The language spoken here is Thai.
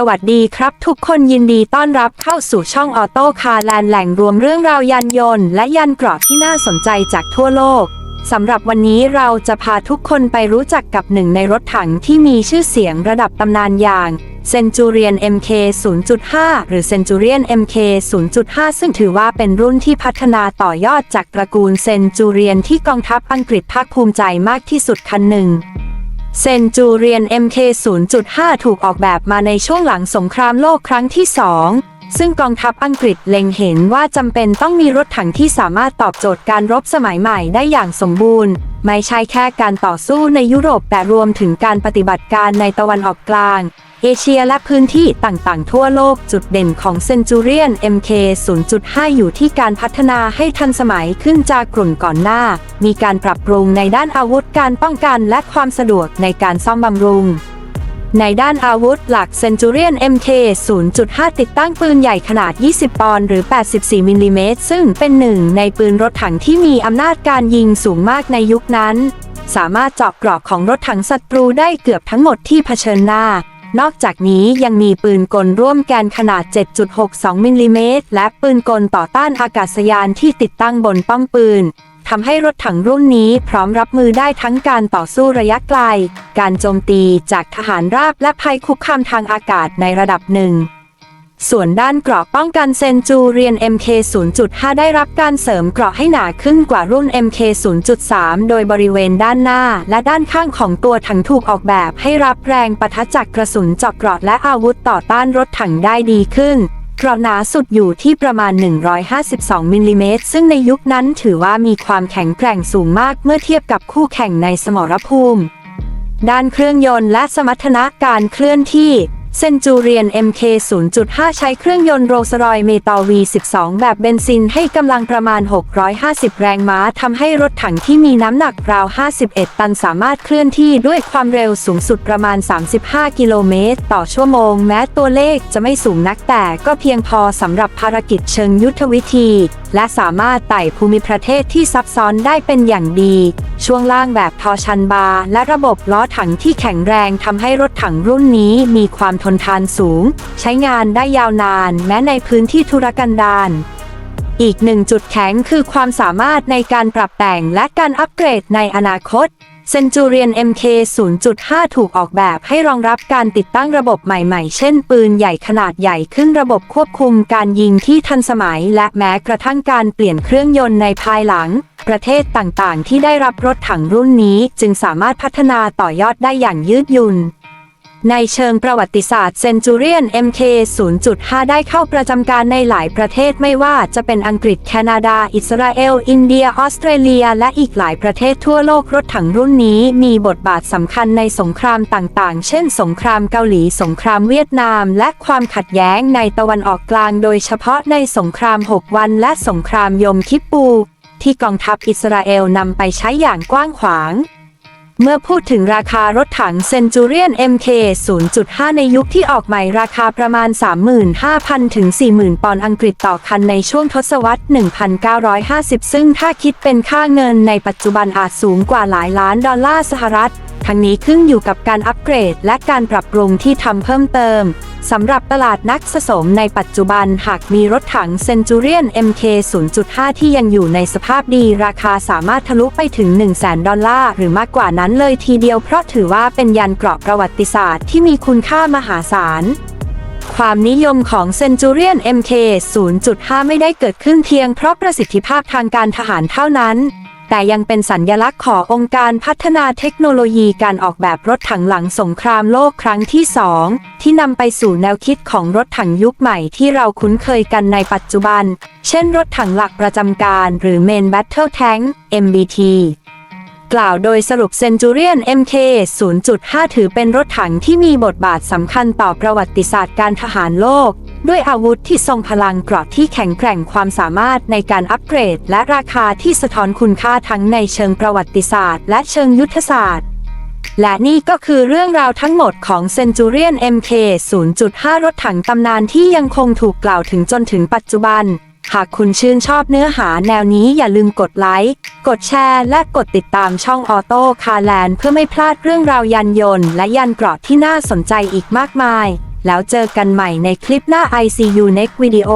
สวัสดีครับทุกคนยินดีต้อนรับเข้าสู่ช่องออโต้คาร์แลนด์แหล่งรวมเรื่องราวยานยนต์และยานเกราะที่น่าสนใจจากทั่วโลก สำหรับวันนี้เราจะพาทุกคนไปรู้จักกับหนึ่งในรถถังที่มีชื่อเสียงระดับตำนานอย่าง Centurion MK 0.5 หรือ Centurion MK 0.5 ซึ่งถือว่าเป็นรุ่นที่พัฒนาต่อยอดจากตระกูล Centurion ที่กองทัพอังกฤษภาคภูมิใจมากที่สุดคันหนึ่ง เซนจูเรียน MK 0.5 ถูกออกแบบมาในช่วงหลังสงครามโลกครั้งที่สอง ซึ่งกองทัพอังกฤษเล็งเห็นว่าจำเป็นต้องมีรถถังที่สามารถตอบโจทย์การรบสมัยใหม่ได้อย่างสมบูรณ์ ไม่ใช่แค่การต่อสู้ในยุโรปแต่รวมถึงการปฏิบัติการในตะวันออกกลาง เอเชียและพื้นที่ต่างๆ ทั่วโลกจุดเด่นของเซนจูเรียน MK 0.5 อยู่ที่การพัฒนาให้ทันสมัยขึ้นจากกลุ่นก่อนหน้า มีการปรับปรุงในด้านอาวุธการป้องกันและความสะดวกในการซ่อมบำรุง ในด้านอาวุธหลัก Centurion MK 0.5 ติดตั้งปืนใหญ่ขนาด 20 ปอนด์หรือ 84 มิลลิเมตร ซึ่งเป็นหนึ่งในปืนรถถังที่มีอำนาจการยิงสูงมากในยุคนั้น สามารถเจาะกรอกของรถถังศัตรูได้เกือบทั้งหมดที่เผชิญหน้า นอกจากนี้ยังมีปืนกลร่วมแกนขนาด 7.62 มิลลิเมตร และปืนกลต่อต้านอากาศยานที่ติดตั้งบนป้อมปืน ทำให้รถถังรุ่นนี้พร้อมรับมือได้ทั้งการต่อสู้ระยะไกล การโจมตีจากทหารราบและภัยคุกคามทางอากาศในระดับหนึ่ง ส่วนด้านเกราะป้องกันเซนจูเรียน MK 0.5 ได้รับการเสริมเกราะให้หนาขึ้นกว่ารุ่น MK 0.3 โดยบริเวณด้านหน้าและด้านข้างของตัวถังถูกออกแบบให้รับแรงปะทะจากกระสุนเจาะเกราะและอาวุธต่อต้านรถถังได้ดีขึ้น เกราะหนาสุดอยู่ที่ประมาณ 152มิลลิเมตรซึ่งในยุคนั้นถือว่ามีความแข็งแกร่งสูงมากเมื่อเทียบกับคู่แข่งในสมรภูมิ ด้านเครื่องยนต์และสมรรถนะการเคลื่อนที่ เซนจูเรียน MK 0.5 ใช้เครื่องยนต์โรสรอยเมต V12 แบบเบนซินให้กำลังประมาณ 650 แรงม้าทำให้รถถังที่มีน้ำหนักราว 51 ตันสามารถเคลื่อนที่ด้วยความเร็วสูงสุดประมาณ 35 กิโลเมตร ต่อชั่วโมง แม้ตัวเลขจะไม่สูงนักแต่ก็เพียงพอสำหรับภารกิจเชิงยุทธวิธี และสามารถไต่ภูมิประเทศที่ซับซ้อนได้เป็นอย่างดี ช่วงล่างแบบทอชันบาร์และระบบล้อถังที่แข็งแรงทำให้รถถังรุ่นนี้มีความทนทานสูง ใช้งานได้ยาวนานแม้ในพื้นที่ธุรกันดารอีกหนึ่งจุดแข็งคือความสามารถในการปรับแต่งและการอัปเกรดในอนาคต Centurion MK 0.5 ถูกออกแบบให้รองรับการติดตั้งระบบใหม่ๆ เช่นปืนใหญ่ขนาดใหญ่ขึ้นระบบควบคุมการยิงที่ทันสมัย และแม้กระทั่งการเปลี่ยนเครื่องยนต์ในภายหลัง ประเทศต่างๆ ที่ได้รับรถถังรุ่นนี้จึงสามารถพัฒนาต่อยอดได้อย่างยืดหยุ่นในเชิงประวัติศาสตร์เซนจูเรียน MK 0.5 ได้เข้าประจำการในหลายประเทศไม่ว่าจะเป็นอังกฤษแคนาดา อิสราเอล อินเดีย ออสเตรเลีย และอีกหลายประเทศทั่วโลกรถถังรุ่นนี้มีบทบาทสำคัญในสงครามต่างๆ เช่น สงครามเกาหลี สงครามเวียดนาม และความขัดแย้งในตะวันออกกลาง โดยเฉพาะในสงคราม 6 วัน และสงครามยมคิปปู ที่กองทัพอิสราเอลนำไปใช้อย่างกว้างขวาง เมื่อพูดถึงราคารถถังเซนจูเรียน MK 0.5 ในยุคที่ออกใหม่ราคาประมาณ 35,000 ถึง 40,000 ปอนด์อังกฤษต่อคันในช่วงทศวรรษ 1950 ซึ่งถ้าคิดเป็นค่าเงินในปัจจุบันอาจสูงกว่าหลายล้านดอลลาร์สหรัฐ ทั้งนี้ขึ้นอยู่กับการอัปเกรดและการปรับปรุงที่ทำเพิ่มเติมสำหรับตลาดนักสะสมในปัจจุบันหากมีรถถังเซนจูเรียน MK 0.5 ที่ยังอยู่ในสภาพดีราคาสามารถทะลุไปถึง 1 0 0 0 0แดอลลาร์หรือมากกว่านั้นเลยทีเดียวเพราะถือว่าเป็นยานเกราะประวัติศาสตร์ที่มีคุณค่ามหาศาลความนิยมของ Centurion MK 0.5 ไม่ได้เกิดขึ้นเพียงเพราะประสิทธิภาพทางการทหารเท่านั้น แต่ยังเป็นสัญญลักษณ์ขององค์การพัฒนาเทคโนโลยีการออกแบบรถถังหลังสงครามโลกครั้งที่ 2 ที่นำไปสู่แนวคิดของรถถังยุคใหม่ที่เราคุ้นเคยกันในปัจจุบัน เช่นรถถังหลักประจำการหรือ Main Battle Tank MBT กล่าวโดยสรุป Centurion MK 0.5 ถือเป็นรถถังที่มีบทบาทสำคัญต่อประวัติศาสตร์การทหารโลก ด้วยอาวุธที่ทรงพลังเกราะที่แข็งแกร่งความสามารถในการอัปเกรด และราคาที่สะท้อนคุณค่าทั้งในเชิงประวัติศาสตร์ และเชิงยุทธศาสตร์ และนี่ก็คือเรื่องราวทั้งหมดของ Centurion MK 0.5 รถถังตำนานที่ยังคงถูกกล่าวถึงจนถึงปัจจุบันหากคุณชื่นชอบเนื้อหาแนวนี้อย่าลืมกดไลค์ กดแชร์และกดติดตามช่องออโต้คาแลนเพื่อไม่พลาดเรื่องราวยานยนต์และยานเกราะที่น่าสนใจอีกมากมาย แล้วเจอกันใหม่ในคลิปหน้า ICU Next Video